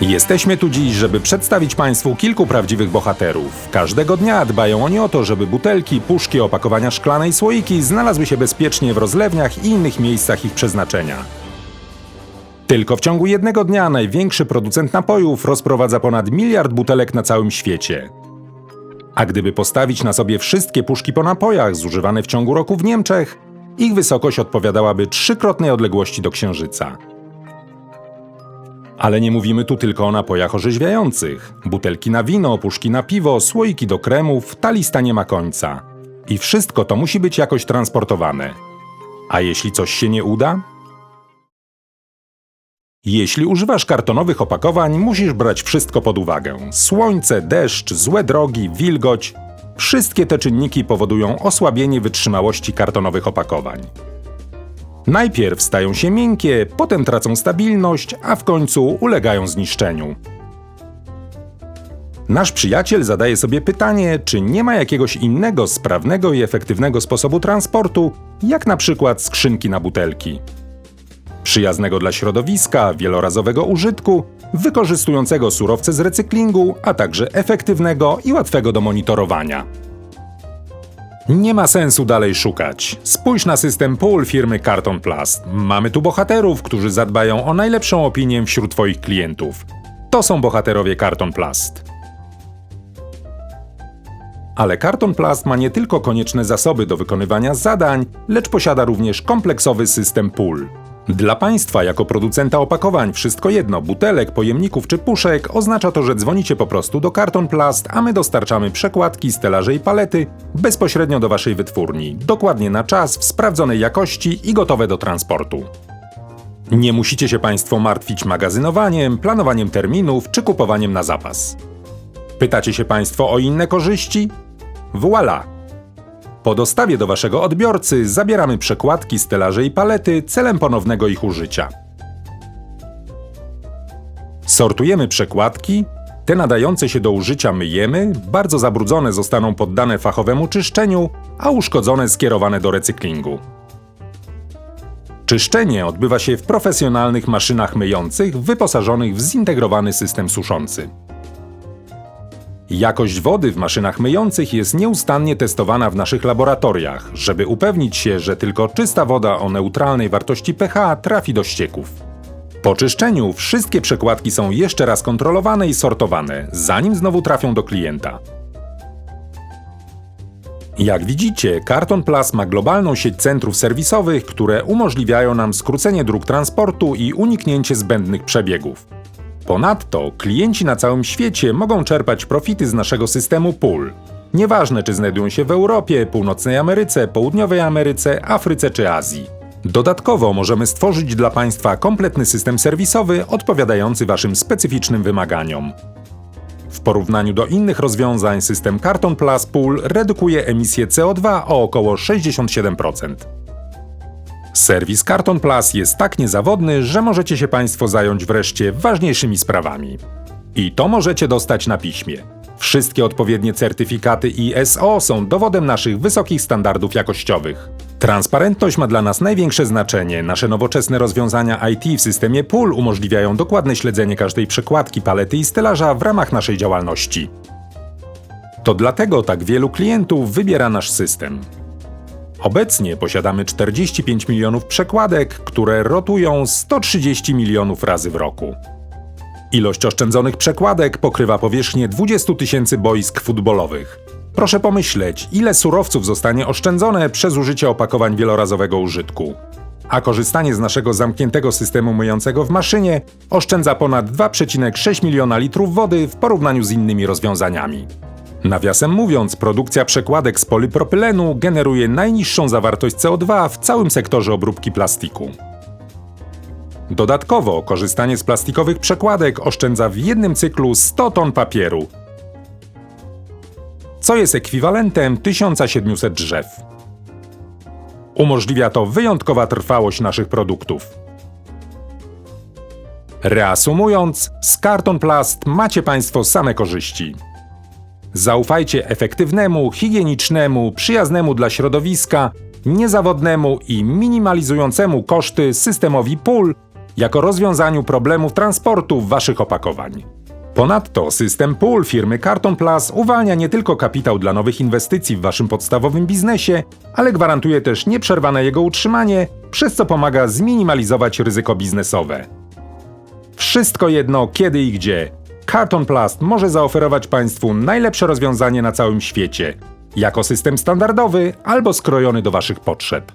Jesteśmy tu dziś, żeby przedstawić Państwu kilku prawdziwych bohaterów. Każdego dnia dbają oni o to, żeby butelki, puszki, opakowania szklane i słoiki znalazły się bezpiecznie w rozlewniach i innych miejscach ich przeznaczenia. Tylko w ciągu jednego dnia największy producent napojów rozprowadza ponad miliard butelek na całym świecie. A gdyby postawić na sobie wszystkie puszki po napojach zużywane w ciągu roku w Niemczech, ich wysokość odpowiadałaby trzykrotnej odległości do Księżyca. Ale nie mówimy tu tylko o napojach orzeźwiających. Butelki na wino, puszki na piwo, słoiki do kremów, ta lista nie ma końca. I wszystko to musi być jakoś transportowane. A jeśli coś się nie uda? Jeśli używasz kartonowych opakowań, musisz brać wszystko pod uwagę. Słońce, deszcz, złe drogi, wilgoć. Wszystkie te czynniki powodują osłabienie wytrzymałości kartonowych opakowań. Najpierw stają się miękkie, potem tracą stabilność, a w końcu ulegają zniszczeniu. Nasz przyjaciel zadaje sobie pytanie, czy nie ma jakiegoś innego sprawnego i efektywnego sposobu transportu, jak na przykład skrzynki na butelki. Przyjaznego dla środowiska, wielorazowego użytku, wykorzystującego surowce z recyklingu, a także efektywnego i łatwego do monitorowania. Nie ma sensu dalej szukać. Spójrz na system pool firmy Carton Plast. Mamy tu bohaterów, którzy zadbają o najlepszą opinię wśród Twoich klientów. To są bohaterowie Carton Plast. Ale Carton Plast ma nie tylko konieczne zasoby do wykonywania zadań, lecz posiada również kompleksowy system pool. Dla Państwa, jako producenta opakowań, wszystko jedno, butelek, pojemników czy puszek, oznacza to, że dzwonicie po prostu do Carton Plast, a my dostarczamy przekładki, stelaże i palety bezpośrednio do Waszej wytwórni, dokładnie na czas, w sprawdzonej jakości i gotowe do transportu. Nie musicie się Państwo martwić magazynowaniem, planowaniem terminów czy kupowaniem na zapas. Pytacie się Państwo o inne korzyści? Voila! Po dostawie do Waszego odbiorcy zabieramy przekładki, stelaże i palety celem ponownego ich użycia. Sortujemy przekładki, te nadające się do użycia myjemy, bardzo zabrudzone zostaną poddane fachowemu czyszczeniu, a uszkodzone skierowane do recyklingu. Czyszczenie odbywa się w profesjonalnych maszynach myjących wyposażonych w zintegrowany system suszący. Jakość wody w maszynach myjących jest nieustannie testowana w naszych laboratoriach, żeby upewnić się, że tylko czysta woda o neutralnej wartości pH trafi do ścieków. Po czyszczeniu wszystkie przekładki są jeszcze raz kontrolowane i sortowane, zanim znowu trafią do klienta. Jak widzicie, Carton Plus ma globalną sieć centrów serwisowych, które umożliwiają nam skrócenie dróg transportu i uniknięcie zbędnych przebiegów. Ponadto klienci na całym świecie mogą czerpać profity z naszego systemu pool. Nieważne, czy znajdują się w Europie, Północnej Ameryce, Południowej Ameryce, Afryce czy Azji. Dodatkowo możemy stworzyć dla Państwa kompletny system serwisowy odpowiadający Waszym specyficznym wymaganiom. W porównaniu do innych rozwiązań, system Carton Plus Pool redukuje emisję CO2 o około 67%. Serwis Carton Plus jest tak niezawodny, że możecie się Państwo zająć wreszcie ważniejszymi sprawami. I to możecie dostać na piśmie. Wszystkie odpowiednie certyfikaty ISO są dowodem naszych wysokich standardów jakościowych. Transparentność ma dla nas największe znaczenie. Nasze nowoczesne rozwiązania IT w systemie pool umożliwiają dokładne śledzenie każdej przekładki, palety i stelaża w ramach naszej działalności. To dlatego tak wielu klientów wybiera nasz system. Obecnie posiadamy 45 milionów przekładek, które rotują 130 milionów razy w roku. Ilość oszczędzonych przekładek pokrywa powierzchnię 20 tysięcy boisk futbolowych. Proszę pomyśleć, ile surowców zostanie oszczędzone przez użycie opakowań wielorazowego użytku. A korzystanie z naszego zamkniętego systemu myjącego w maszynie oszczędza ponad 2,6 miliona litrów wody w porównaniu z innymi rozwiązaniami. Nawiasem mówiąc, produkcja przekładek z polypropylenu generuje najniższą zawartość CO2 w całym sektorze obróbki plastiku. Dodatkowo, korzystanie z plastikowych przekładek oszczędza w jednym cyklu 100 ton papieru, co jest ekwiwalentem 1700 drzew. Umożliwia to wyjątkowa trwałość naszych produktów. Reasumując, z Carton Plast macie Państwo same korzyści. Zaufajcie efektywnemu, higienicznemu, przyjaznemu dla środowiska, niezawodnemu i minimalizującemu koszty systemowi pool jako rozwiązaniu problemów transportu waszych opakowań. Ponadto system pool firmy Carton Plus uwalnia nie tylko kapitał dla nowych inwestycji w waszym podstawowym biznesie, ale gwarantuje też nieprzerwane jego utrzymanie, przez co pomaga zminimalizować ryzyko biznesowe. Wszystko jedno, kiedy i gdzie. Carton Plast może zaoferować Państwu najlepsze rozwiązanie na całym świecie, jako system standardowy albo skrojony do Waszych potrzeb.